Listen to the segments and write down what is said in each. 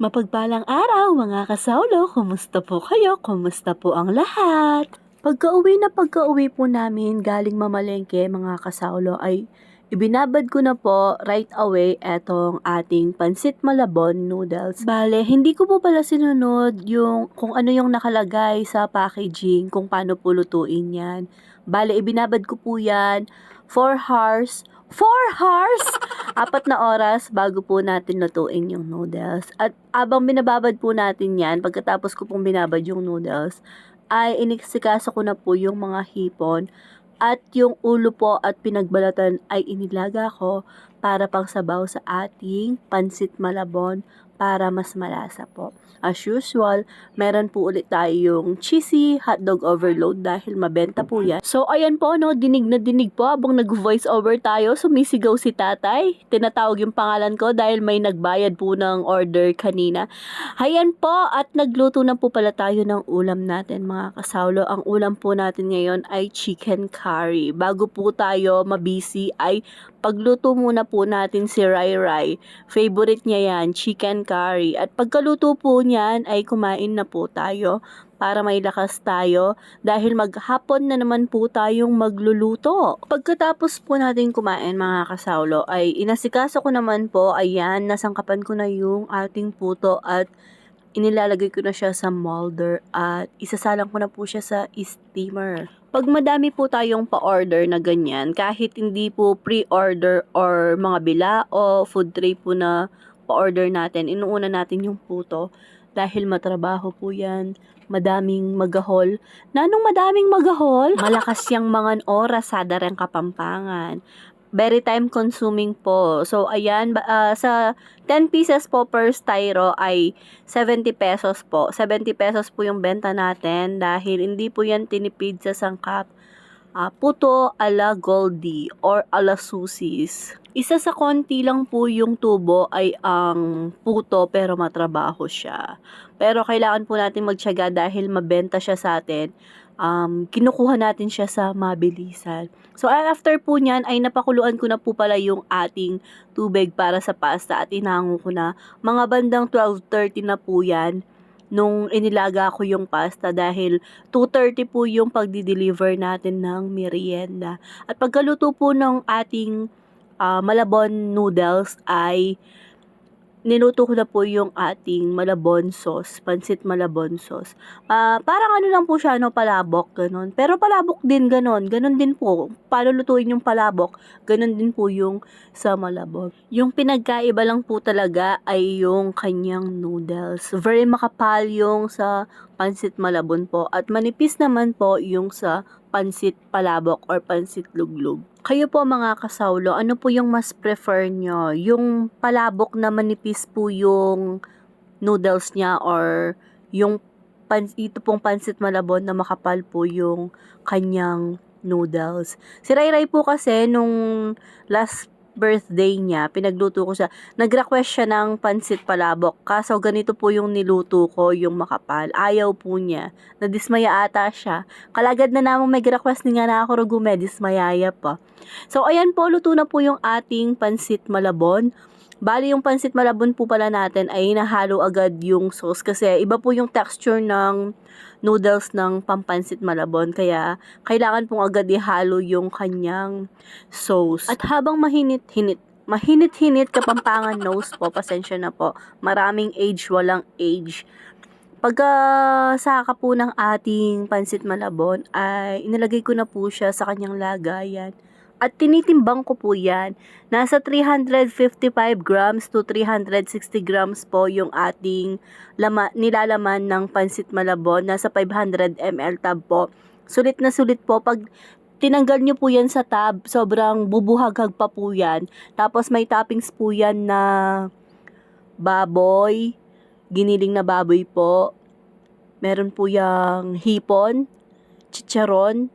Mapagpalang araw mga kasaulo, kumusta po kayo? Kumusta po ang lahat? Pagka-uwi na pagka-uwi po namin galing mamalengke mga kasaulo ay ibinabad ko na po right away etong ating pansit malabon noodles. Bale, hindi ko po pala sinunod yung kung ano yung nakalagay sa packaging, kung paano po lutuin yan. Bale, ibinabad ko po yan 4 hours 4 hours! Apat na oras bago po natin lutuin yung noodles. At abang binababad po natin yan, pagkatapos ko pong binabad yung noodles, ay iniksikaso ko na po yung mga hipon at yung ulo po at pinagbalatan ay inilaga ko para pang sabaw sa ating pansit malabon para mas malasa po. As usual, meron po ulit tayong cheesy hotdog overload dahil mabenta po yan. So, ayan po, no, dinig na dinig po habang nag-voice over tayo, sumisigaw si tatay. Tinatawag yung pangalan ko dahil may nagbayad po ng order kanina. Ayan po, at nagluto na po pala tayo ng ulam natin mga kasawlo. Ang ulam po natin ngayon ay chicken curry. Bago po tayo mabisi ay pagluto muna po natin si Rai Rai. Favorite niya yan, chicken curry. At pagkaluto po niyan ay kumain na po tayo para may lakas tayo dahil maghapon na naman po tayong magluluto. Pagkatapos po natin kumain mga kasawlo ay inasikaso ko naman po, ayan, nasangkapan ko na yung ating puto at inilalagay ko na siya sa molder at isasalang ko na po siya sa steamer. Pag madami po tayong pa-order na ganyan, kahit hindi po pre-order or mga bila o food tray po na pa-order natin, inuuna natin yung puto dahil matrabaho po yan, madaming magahol. Nanong madaming magahol? Malakas yung mga oras sa darang kapampangan very time consuming po. So, ayan, ah, sa 10 pieces po per styro ay 70 pesos po. 70 pesos po yung benta natin dahil hindi po yan tinipid sa sangkap. Ah, puto ala Goldie or ala Susis. Isa sa konti lang po yung tubo ay ang puto pero matrabaho siya. Pero kailangan po natin magtiyaga dahil mabenta siya sa atin um, kinukuha natin siya sa mabilisan. So, after po niyan, ay napakuluan ko na po pala yung ating tubig para sa pasta at inango ko na. Mga bandang 12.30 na po yan nung inilaga ko yung pasta dahil 2.30 po yung pagdi-deliver natin ng merienda. At pagkaluto po ng ating uh, malabon noodles ay niluto ko na po yung ating malabon sauce, pansit malabon sauce. Uh, parang ano lang po siya, no, palabok, ganun. Pero palabok din, ganun. Ganun din po. Paano lutuin yung palabok, ganun din po yung sa malabon. Yung pinagkaiba lang po talaga ay yung kanyang noodles. Very makapal yung sa pansit malabon po. At manipis naman po yung sa pansit palabok or pansit luglug. Kayo po mga kasaulo, ano po yung mas prefer nyo? Yung palabok na manipis po yung noodles niya or yung pan, ito pong pansit malabon na makapal po yung kanyang noodles. Si Ray Ray po kasi nung last birthday niya, pinagluto ko siya. Nag-request siya ng pansit palabok. Kaso ganito po yung niluto ko, yung makapal. Ayaw po niya. Nadismaya ata siya. Kalagad na namang may request niya na ako rugume, dismayaya pa. So, ayan po, luto na po yung ating pansit malabon. Bali, yung pansit malabon po pala natin ay nahalo agad yung sauce kasi iba po yung texture ng noodles ng pampansit malabon. Kaya, kailangan pong agad ihalo yung kanyang sauce. At habang mahinit-hinit mahinit-hinit kapampangan nose po, pasensya na po. Maraming age, walang age. Pagka saka po ng ating pansit malabon, ay inilagay ko na po siya sa kanyang lagayan at tinitimbang ko po yan. Nasa 355 grams to 360 grams po yung ating lama, nilalaman ng pansit malabon. Nasa 500 ml tab po. Sulit na sulit po. Pag tinanggal nyo po yan sa tab, sobrang bubuhaghag pa po yan. Tapos may toppings po yan na baboy, giniling na baboy po. Meron po yung hipon, chicharon,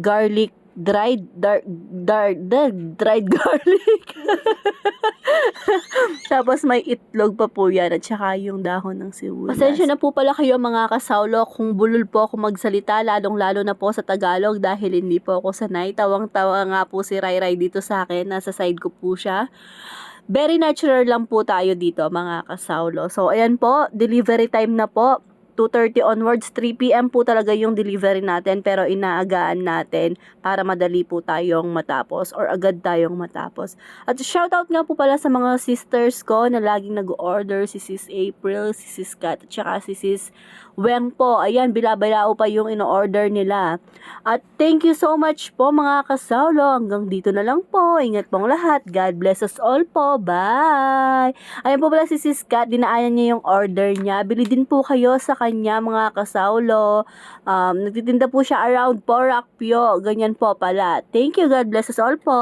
garlic dried dar, dar, dar, dried garlic. Tapos may itlog pa po yan at saka yung dahon ng sibuyas. Pasensya na po pala kayo mga kasawlo kung bulol po ako magsalita lalong lalo na po sa Tagalog dahil hindi po ako sanay. Tawang-tawa nga po si Rai Rai dito sa akin. Nasa side ko po siya. very natural lang po tayo dito mga kasaulo. So ayan po, delivery time na po. 2.30 onwards, 3pm po talaga yung delivery natin pero inaagaan natin para madali po tayong matapos or agad tayong matapos. At shoutout nga po pala sa mga sisters ko na laging nag-order, si Sis April, si Sis Kat, at saka si Sis Weng po. Ayan, bilabalao pa yung in-order nila. At thank you so much po mga kasaulo. Hanggang dito na lang po. Ingat pong lahat. God bless us all po. Bye! Ayan po pala si Sis Kat, dinaanan niya yung order niya. Bili din po kayo sa kanya mga kasaulo. Um, nagtitinda po siya around Porac Pio. Ganyan po pala. Thank you. God bless us all po.